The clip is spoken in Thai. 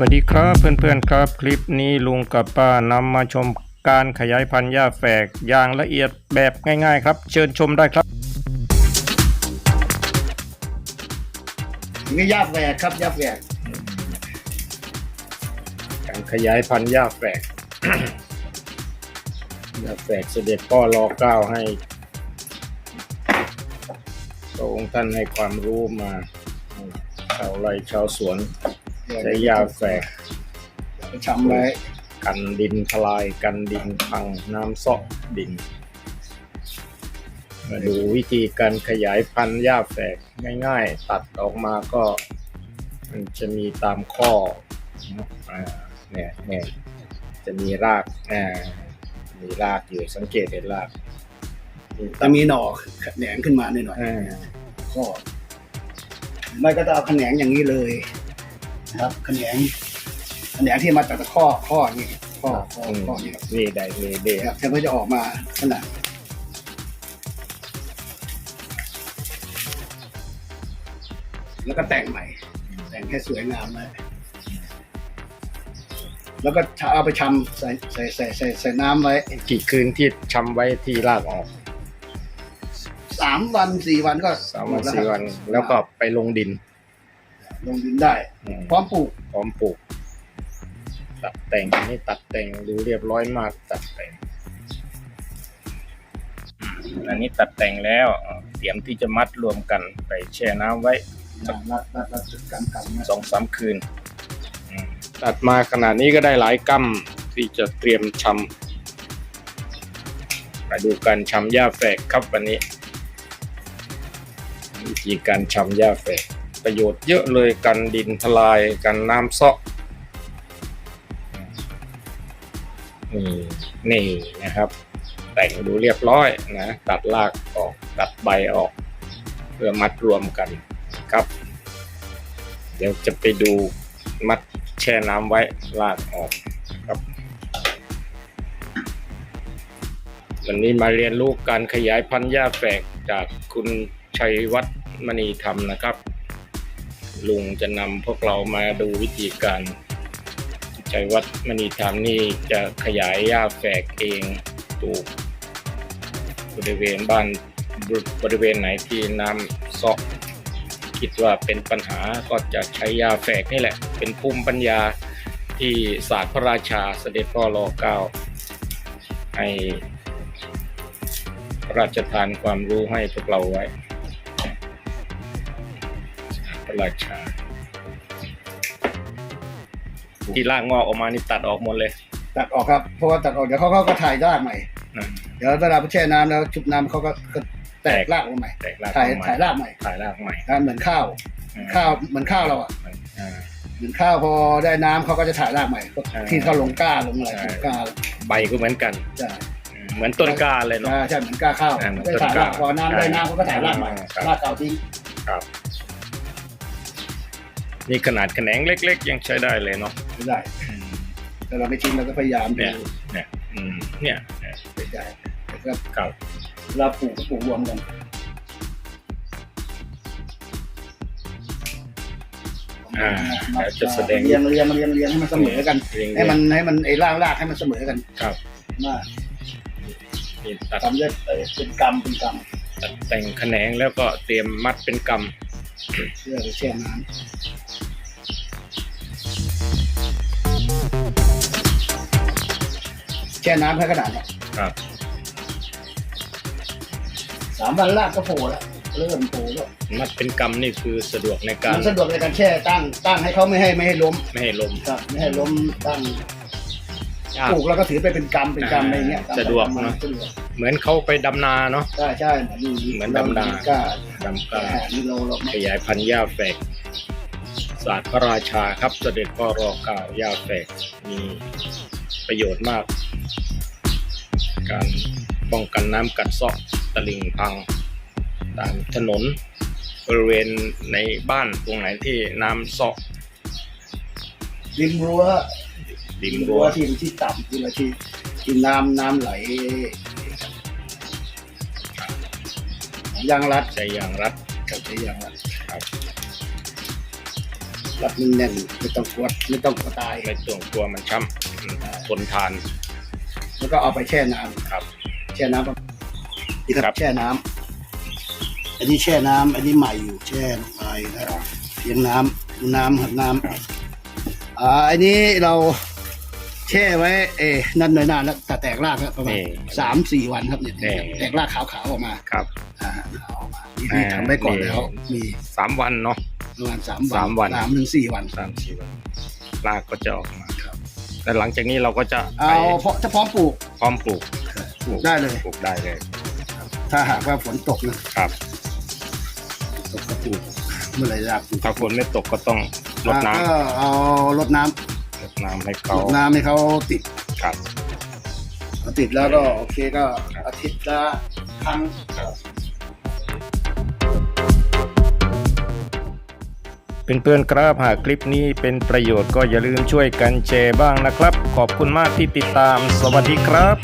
วัสดีครับเพื่อนๆครับ คลิปนี้ลุงกับป้านำมาชมการขยายพันธุ์หญ้าแฝกอย่างละเอียดแบบง่ายๆ ครับ เชิญชมได้ครับนี่ยาแฝกครับยาแฝกการขยายพันธุ์หญ้าแฝกหญ้าแฝกเสด็จพ่อรอเก้าให้พระองค์ท่านให้ความรู้มาชาวไร่ชาวสวน ใช้หญ้าแฝกไปชำไว้กันดินทลายกันดินพังน้ำเซาะดิน มาดูวิธีการขยายพันธุ์หญ้าแฝกง่ายๆ ตัดออกมาก็ มันจะมีตามข้ออ่าเนี่ยเนี่ยจะมีรากอ่ามีรากอยู่สังเกตเห็นรากมีจะตัดมีหน่อแขนงขึ้นมาหน่อยอ่าๆข้อไม่ก็จะเอาแขนงอย่างนี้เลยนะ ครับแขนงแขนงที่มาจากข้อข้อนี่ข้อข้ออืมข้อนี่ครับนี่ได้นี่เด็ครับแล้วก็จะออกมาขนาดแล้วก็แต่งใหม่ แต่งให้สวยงามเลยแล้วก็เอาไปชำใส่ใส่ใส่ใส่ใส่น้ำไว้กี่คืนที่ชำไว้ที่รากออกสามวันสี่วันก็สามวันหดสี่ครับวัน แล้วก็ไปลงดิน ลงดินได้ อืมพร้อมปลูกพร้อมปลูก ตัดแต่งอันนี่ตัดแต่งดูเรียบร้อยมากตัดแต่งอืมอันนี้ตัดแต่งแล้วอ่าเตรียมที่จะมัดรวมกันไปแช่น้ำไว้ รัดรัดรัดรัดจุดกันกันนะสองสามคืนอืมตัดมาขนาดนี้ก็ได้หลายกัมที่จะเตรียมชำมาดูการชำหญ้าแฝกครับวันนี้วิธีการชำหญ้าแฝก ประโยชน์เยอะเลยกันดินทลายกันน้ำซาะนี่นี่นะครับ แต่งดูเรียบร้อยนะตัดรากออกตัดใบออก เพื่อมัดรวมกันครับ เดี๋ยวจะไปดูมัดแช่น้ำไว้ลากออกครับวันนี้มาเรียนรู้การขยายพันธุ์หญ้าแฝกจากคุณชัยวัฒน์มณีธรรมนะครับ ลุงจะนำพวกเรามาดูวิธีการชัยวัฒน์มณีธรรมนี่จะขยายหญ้าแฝกเองปลูกบริเวณบ้านบริเวณไหนที่น้ำซาะคิดว่าเป็นปัญหาก็จะใช้ยาแฝกนี่แหละ เป็นภูมิปัญญาที่ศาสตร์พระราชาเสด็จพ่อรอเก้าให้ราชทานความรู้ให้พวกเราไว้ ระราชา ที่ล่างงอกออกมานี่ตัดออกหมดเลยตัดออกครับ เพราะว่าตัดออกเดี๋ยวเขาเขาก็ถ่ายรากใหม่ นะ เดี๋ยวเวลาไปแช่น้ำแล้วชุบน้ำเขาก็ก็แตกแตกรากออกมาใหม่ แตกรากถ่ายออกมาถ่ายรากใหม่ถ่ายรากใหม่นะเหมือนข้าว ข้าวเหมือนข้าวเราอะ อ่า เหมือนข้าวพอได้น้ำเขาก็จะถ่ายรากใหม่อ่าที่เขาลงกล้าลงอะไรใช่ ลงกล้าใบก็เหมือนกัน ใช่เหมือนต้นกล้าเลยเนาะ ใช่ใช่เหมือนกล้าข้าวอ่าเหมือนได้ต้นถ่ายกล้ารากพอน้ำได้น้ำเขาก็ถ่ายรากใหม่ครับ รากเก่าทิ้งครับ นี่ขนาดแขนงเล็ก ๆ ยังใช้ได้เลยเนาะไม่ได้ แต่เราไม่ทิ้งเราก็พยายามดูเนี่ยเนี่ยอืมเนี่ยเนี่ยไม่ได้แต่ก็ครับเราปลูกปลูกรวมกันอ่าแล้วจะแสดงเรียงเรียงเรียงเรียงให้มันเสมอกัน เรียงให้มันให้มันไอ้รากรากให้มันเสมอกันครับว่านี่ตัดทำได้เอ่อเป็นกรรมเป็นกรรมตัดแต่งแขนงแล้วก็เตรียมมัดเป็นกเพื่อไปแช่น้ำ ช่น้ำแค่ขนาดเนี้ยำครับ สามวันรากก็โผล่แล้วเริ่มโผล่แล้วมัดเป็นกำนี่คือสะดวกในการมันสะดวกในการแช่ตั้งตั้งให้เขาไม่ให้ไม่ให้ล้มไม่ให้ลมครับไม่ให้ล้มตั้งยาก ปลูกแล้วก็ถือไปเป็นกรรมเป็นกรรมอะไรเงี้ยสะดวกเนอะ สะดวกเหมือนเขาไปดำนาเนาะ ใช่ใช่เหมือนเหมือนดำนาก็ดำกแต่านี่เราเราไม่ ขยายพันธุ์หญ้าแฝกศาสตร์พระราชาครับเสด็จพ่อรอเก้าหญ้าแฝกมีประโยชน์มาก การป้องกันน้ำกัดเซาะตลิ่งพังตามถนนบริเวณในบ้านตรงไหนที่น้ำเซาะริมรั้วริมรั้รั้ววที่ที่ต่ำที่เราที่ที่น้ำน้ำไหลยางรัดใช้ยางรัดกับใช้ยางรัดครับรัดแน่นๆไม่ต้องกดไม่ต้องกระตายไม่ต้องกลัวมันช้ำอืมทนทาน แล้วก็เอาไปแช่น้ำครับ แช่น้ำนี่คครัรับ บแช่น้ำอันนี้แช่น้ำอันนี้ใหม่อยู่แช่ลงไปนะครับเพียงน้ำดูน้ำครับน้ำอ่าอันนี้เราแช่ไว้เอ๊ะนั่นหน่อยนานแล้วแต่แตกรากแล้วประมาณนี่สามสี่วันครับเนี่ยนี่ แตกรากขาวๆออกมาครับ อ่าเอาออกมานี่คือทำไว้ก่อนแล้วมีสามวันเนาะ ประมาณสามสามวัน สามถึงสี่วัน สามสี่วันรากก็จะออกมาครับ แต่หลังจากนี้เราก็จะไปเอาเพราะถ้าพร้อมปลูกพร้อมปลูกปลูกได้เลย ปลูกได้เลยถ้าหากว่าฝนตกนะครับ ตกก็ปลูกเมื่อไหรจะปลูกถ้าฝนไม่ตกก็ต้องรดน้อ่าก็เอารดน้ำำรดน้ำให้รเขาดน้ำให้เขาติดครับพอติดแล้วก็โอเคก็อาทิตย์ละครั้งเป็น เพื่อนๆครับหากคลิปนี้เป็นประโยชน์ก็อย่าลืมช่วยกันแชร์บ้างนะครับ ขอบคุณมากที่ติดตาม สวัสดีครับ